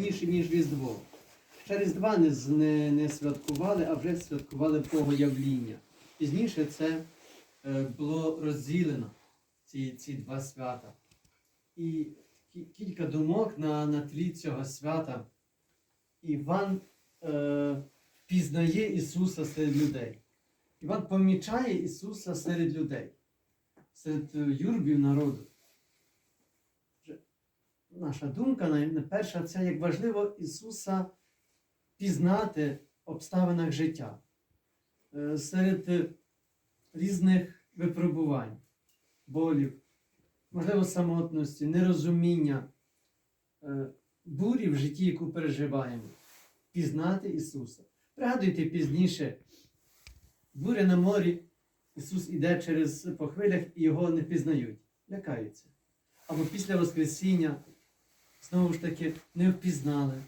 Більше, ніж Різдво. Ще Різдва не, не, не святкували, а вже святкували Богоявління. Пізніше це е, було розділено, ці, ці два свята. І кі- кілька думок на, на тлі цього свята. Іван е, пізнає Ісуса серед людей. Іван помічає Ісуса серед людей, серед е, юрбів народу. Наша думка най- на перша це як важливо Ісуса пізнати в обставинах життя, е, серед різних випробувань, болів, можливо, самотності, нерозуміння, е, бурі в житті, яку переживаємо, пізнати Ісуса. Пригадуйте пізніше, буря на морі, Ісус іде через по хвилях і його не пізнають, лякаються. Або після Воскресіння знову ж таки не впізнали.